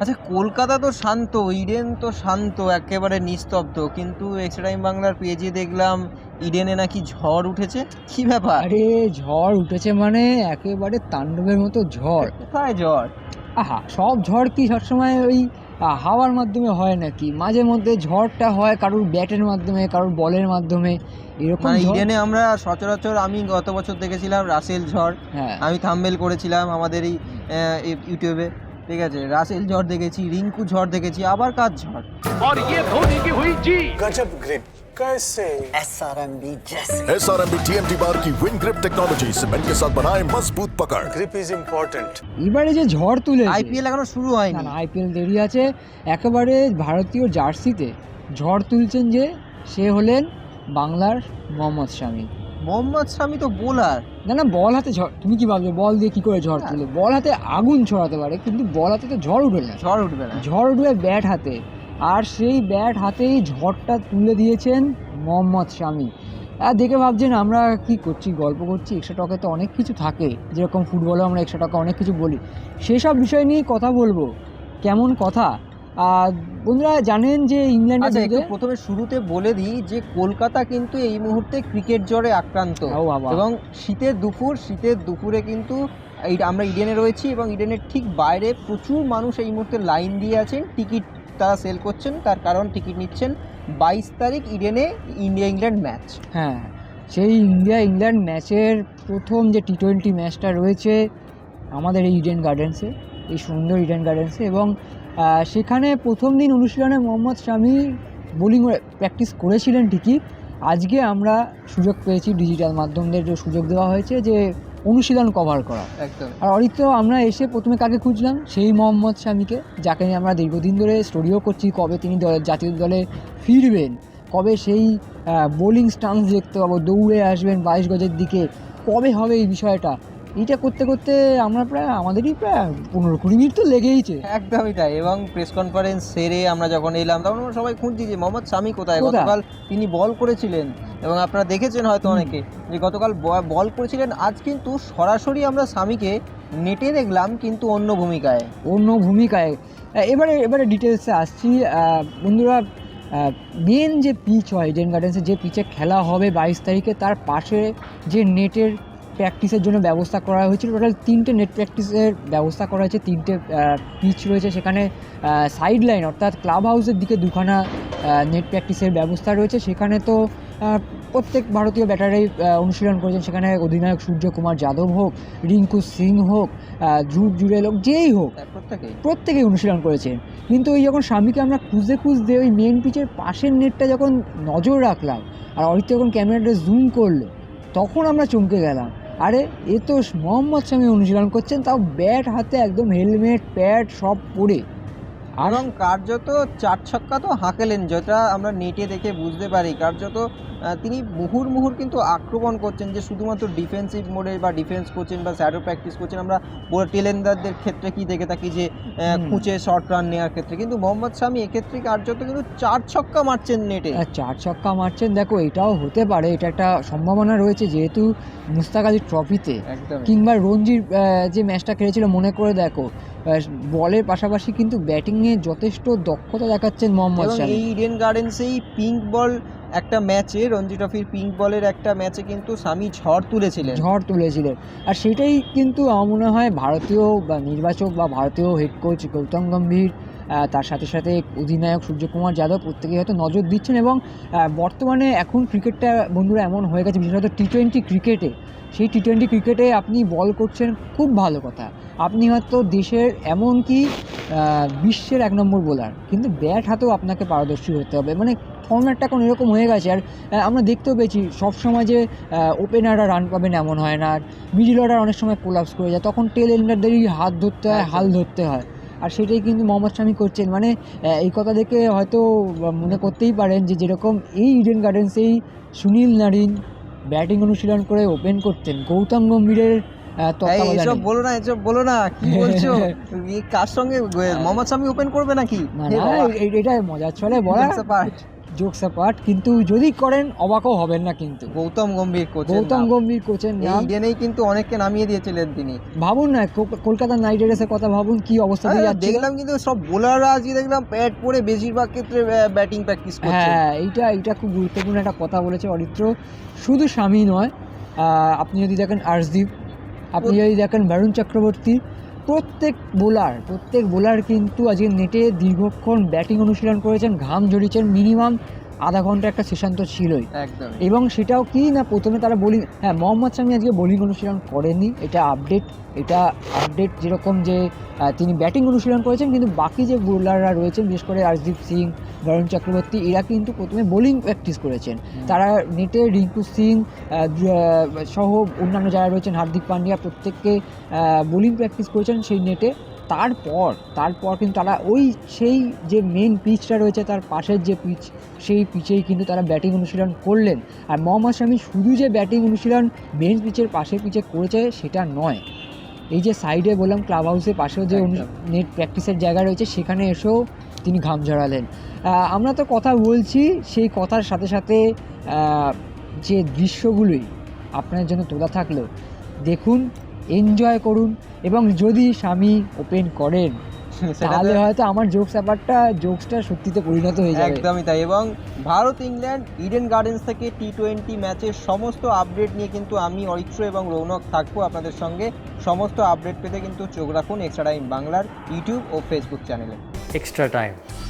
আচ্ছা কলকাতা তো শান্ত ইডেন তো শান্ত একেবারে নিস্তব্ধ। কিন্তু এক্সট্রা টাইম বাংলার পেজে দেখলাম ইডেনে নাকি ঝড় উঠেছে। কি ব্যাপার? আরে ঝড় উঠেছে মানে একেবারে তাণ্ডবের মতো ঝড়। কোথায় ঝড়? আহা সব ঝড় কি সবসময় ওই আহ, হাওয়ার মাধ্যমে হয় নাকি? মাঝে মধ্যে ঝড়টা হয় কারোর ব্যাটের মাধ্যমে কারোর বলের মাধ্যমে। এরকম মানে ঝড়- ইডেনে আমরা সচরাচর আমি গত বছর দেখেছিলাম রাসেল ঝড়। হ্যাঁ। আমি থাম্বেল করেছিলাম আমাদের এই আহ, এই ইউটিউবে। ঠিক আছে রাসেল ঝড় দেখেছি রিঙ্কু ঝড় দেখেছি আবার কার ঝড় और ये धोनी की हुई जी गजब ग्रिप कैसे एस आर एम बी जैसे S R M B T M T bar की विन ग्रिप टेक्नोलॉजी सीमेंट के साथ बनाए मजबूत पकड़ ग्रिप इज इम्पोर्टेंट এবারে যে ঝড় তুলে আইপিএল এখনো শুরু হয়নি না না আইপিএল দেরি আছে একেবারে ভারতীয় জার্সিতে ঝড় তুলছেন যে সে হলেন বাংলার মোহাম্মদ শামি মোহাম্মদ শামি তো বোলার না না বল হাতে ঝড়। তুমি কি ভাবছ? বল দিয়ে কি করে ঝড় তুলে বল হাতে আগুন ছড়াতে পারে কিন্তু বল হাতে তো ঝড় উঠবে না। ঝড় উঠবে না। ঝড় উঠবে ব্যাট হাতে। আর সেই ব্যাট হাতেই ঝড়টা তুলে দিয়েছেন মোহাম্মদ শামি। আর দেখে ভাবছেন আমরা কি করছি গল্প করছি? এক্সট্রা টকে তো অনেক কিছু থাকে। যেরকম ফুটবলে আমরা এক্সট্রা টকে অনেক কিছু বলি। সেসব বিষয় নিয়েই কথা বলব। কেমন কথা? আর বন্ধুরা জানেন যে আচ্ছা ইংল্যান্ডের প্রথমে শুরুতে বলে দিই যে কলকাতা কিন্তু এই মুহূর্তে ক্রিকেট জ্বরে আক্রান্ত। এবং শীতের দুপুর শীতের দুপুরে কিন্তু এই আমরা ইডেনে রয়েছি এবং ইডেনের ঠিক বাইরে প্রচুর মানুষ এই মুহূর্তে লাইন দিয়ে আছেন। টিকিট তারা সেল করছেন তার কারণ টিকিট নিচ্ছেন বাইশ তারিখ ইডেনে ইন্ডিয়া ইংল্যান্ড ম্যাচ। হ্যাঁ সেই ইন্ডিয়া ইংল্যান্ড ম্যাচের প্রথম যে টি টোয়েন্টি ম্যাচটা রয়েছে আমাদের এই ইডেন গার্ডেন্সে এই সুন্দর ইডেন গার্ডেন্সে এবং সেখানে প্রথম দিন অনুশীলনে মোহাম্মদ শামি বোলিং প্র্যাকটিস করেছিলেন ঠিকই। আজকে আমরা সুযোগ পেয়েছি ডিজিটাল মাধ্যমদের যে সুযোগ দেওয়া হয়েছে যে অনুশীলন কভার করা। একদম। আর অরিত্র আমরা এসে প্রথমে কাকে খুঁজলাম? সেই মোহাম্মদ শামিকে যাকে নিয়ে আমরা দীর্ঘদিন ধরে স্টোরিও করছি কবে তিনি দলের জাতীয় দলে ফিরবেন কবে সেই বোলিং স্টান্স দেখতে পাবো দৌড়ে আসবেন বাইশ গজের দিকে কবে হবে এই বিষয়টা? এইটা করতে করতে আমরা প্রায় আমাদেরই প্রায় পনেরো কুড়ি মিনিট তো লেগেইছে একদমই তাই এবং প্রেস কনফারেন্স সেরে আমরা যখন এলাম তখন আমরা সবাই খুঁজছি যে মোহাম্মদ কোথায়? কোথায়? গতকাল তিনি বল করেছিলেন এবং আপনারা দেখেছেন হয়তো অনেকে যে গতকাল বল করেছিলেন আজ কিন্তু সরাসরি আমরা স্বামীকে নেটে দেখলাম কিন্তু অন্য ভূমিকায়। অন্য ভূমিকায়। এবারে এবারে ডিটেলসে আসছি। বন্ধুরা মেন যে পিচ হয় ইডেন গার্ডেন্সে যে পিচে খেলা হবে বাইশ তারিখে তার পাশে যে নেটের প্র্যাকটিসের জন্য ব্যবস্থা করা হয়েছিল। টোটাল তিনটে নেট প্র্যাকটিসের ব্যবস্থা করা হয়েছে তিনটে পিচ রয়েছে। সেখানে সাইড লাইন অর্থাৎ ক্লাব হাউসের দিকে দুখানা নেট প্র্যাকটিসের ব্যবস্থা রয়েছে। সেখানে তো প্রত্যেক ভারতীয় ব্যাটারাই অনুশীলন করেছেন। সেখানে অধিনায়ক সূর্যকুমার যাদব হোক রিঙ্কু সিং হোক ধ্রুব জুড়েল হোক যেই হোক তার প্রত্যেকেই। প্রত্যেকেই অনুশীলন করেছেন কিন্তু ওই যখন স্বামীকে আমরা খুঁজতে খুঁজতে ওই মেন পিচের পাশের নেটটা যখন নজর রাখলাম আর অরিত্র যখন ক্যামেরাটা জুম করল তখন আমরা চমকে গেলাম। আরে, এ তো মোহাম্মদ স্বামী অনুশীলন করছেন, তাও ব্যাট হাতে একদম হেলমেট প্যাড সব পরে। এবং কার্যত চার ছক্কা তো হাঁকেলেন যেটা আমরা নেটে দেখে বুঝতে পারি। কার্যত তিনি মুহুর মুহুর কিন্তু আক্রমণ করছেন যে শুধুমাত্র ডিফেন্সিভ মোডে বা ডিফেন্স করছেন বা স্যাডো প্র্যাকটিস করছেন। আমরা টেলেন্ডারদের ক্ষেত্রে কি দেখে থাকি যে খুঁচে শর্ট রান নেওয়ার ক্ষেত্রে। কিন্তু মোহাম্মদ শামি এক্ষেত্রে কার্যত কিন্তু চার ছক্কা মারছেন নেটে। আর চার ছক্কা মারছেন। দেখো এটাও হতে পারে। এটা একটা সম্ভাবনা রয়েছে যেহেতু মুস্তাক আলী ট্রফিতে কিংবা রঞ্জির যে ম্যাচটা খেলেছিল মনে করে দেখো বলের পাশাপাশি কিন্তু ব্যাটিংয়ে যথেষ্ট দক্ষতা দেখাচ্ছেন মোহাম্মদ শামি এই ইডেন গার্ডেন্সেই পিঙ্ক বল একটা ম্যাচে রঞ্জি ট্রফির পিঙ্ক বলের একটা ম্যাচে কিন্তু স্বামী ঝড় তুলেছিলেন। ঝড় তুলেছিলেন। আর সেটাই কিন্তু আমার মনে হয় ভারতীয় বা নির্বাচক বা ভারতীয় হেড কোচ গৌতম গম্ভীর তার সাথে সাথে অধিনায়ক সূর্যকুমার যাদব প্রত্যেকে হয়তো নজর দিচ্ছেন এবং বর্তমানে এখন ক্রিকেটটা বন্ধুরা এমন হয়ে গেছে বিশেষত টি টোয়েন্টি ক্রিকেটে। সেই টি টোয়েন্টি ক্রিকেটে আপনি বল করছেন খুব ভালো কথা। আপনি হয়তো দেশের এমনকি আহ, বিশ্বের এক নম্বর বোলার কিন্তু ব্যাট হাতেও আপনাকে পারদর্শী হতে হবে। মানে ফর্ম্যাটটা এখন এরকম হয়ে গেছে আর আমরা দেখতেও পেয়েছি সবসময় যে ওপেনাররা রান পাবেন এমন হয় না। আর মিডিল অর্ডার অনেক সময় কোলাপস করে যায় তখন টেল এন্ডারদেরই হাত ধরতে হয় হাল ধরতে হয়। আর সেটাই কিন্তু মোহাম্মদ শামি করছেন। মানে এই কথা দেখে হয়তো মনে করতেই পারেন যে যেরকম এই ইডেন গার্ডেন্সেই সুনীল নারিন ব্যাটিং অনুশীলন করে ওপেন করতেন। গৌতম গম্ভীরের এসব বলো না এসব বলো না। কি বলছো? কার সঙ্গে মোহাম্মদ শামি ওপেন করবে নাকি? এটাই মজা চলে বাবা, এ- এটা মজার ছলে বলা. জোকস পার্ট কিন্তু যদি করেন অবাকও হবেন না কিন্তু। গৌতম গম্ভীর কোচ গৌতম গম্ভীর কোচের নাম। ইডেনেই কিন্তু অনেককে নামিয়ে দিয়েছিলেন তিনি। ভাবুন না কলকাতা নাইট রাইডার্সের কথা ভাবুন কি অবস্থা হ্যাঁ, দেখলাম কিন্তু সব বোলাররা আজকে দেখলাম প্যাড পরে বেশিরভাগ ক্ষেত্রে ব্যাটিং প্র্যাকটিস করছে। হ্যাঁ এইটা এইটা খুব গুরুত্বপূর্ণ একটা কথা বলেছে অরিত্র। শুধু স্বামী নয় আপনি যদি দেখেন আর্শদীপ আপনি যদি দেখেন বরুণ চক্রবর্তী প্রত্যেক বোলার প্রত্যেক বোলার কিন্তু আজকে নেটে দীর্ঘক্ষণ ব্যাটিং অনুশীলন করেছেন ঘাম ঝরিয়েছেন মিনিমাম আধা ঘণ্টা একটা সেশন তো ছিলই। এবং সেটাও কি না প্রথমে তারা বোলিং হ্যাঁ মোহাম্মদ শামি আজকে বোলিং অনুশীলন করেননি এটা আপডেট এটা আপডেট যেরকম যে তিনি ব্যাটিং অনুশীলন করেছেন কিন্তু বাকি যে বোলাররা রয়েছেন বিশেষ করে হরদীপ সিং বরুণ চক্রবর্তী এরা কিন্তু প্রথমে বোলিং প্র্যাকটিস করেছেন। তারা নেটে রিঙ্কু সিং সহ অন্যান্য যারা রয়েছেন হার্দিক পান্ডিয়া প্রত্যেককে বোলিং প্র্যাকটিস করেছেন সেই নেটে। তারপর তারপর কিন্তু তারা ওই সেই যে মেন পিচটা রয়েছে তার পাশের যে পিচ সেই পিচেই কিন্তু তারা ব্যাটিং অনুশীলন করলেন। আর মোহাম্মদ শামি শুধু যে ব্যাটিং অনুশীলন মেন পিচের পাশের পিচে করেছে সেটা নয়। এই যে সাইডে বললাম ক্লাব হাউসের পাশেও যে নেট প্র্যাকটিসের জায়গা রয়েছে সেখানে এসেও তিনি ঘাম ঝরালেন। আমরা তো কথা বলছি সেই কথার সাথে সাথে যে দৃশ্যগুলোই আপনার জন্য তোলা থাকল দেখুন এনজয় করুন এবং যদি স্বামী ওপেন করেন তাহলে হয়তো আমার জোকস ব্যাপারটা জোকসটা সত্যিতে পরিণত হয়ে যাবে। একদমই তাই এবং ভারত ইংল্যান্ড ইডেন গার্ডেন্স থেকে টি টোয়েন্টি ম্যাচের সমস্ত আপডেট নিয়ে কিন্তু আমি অরিত্র এবং রৌনক থাকব আপনাদের সঙ্গে। সমস্ত আপডেট পেতে কিন্তু চোখ রাখুন এক্সট্রা টাইম বাংলার ইউটিউব ও ফেসবুক চ্যানেলে এক্সট্রা time.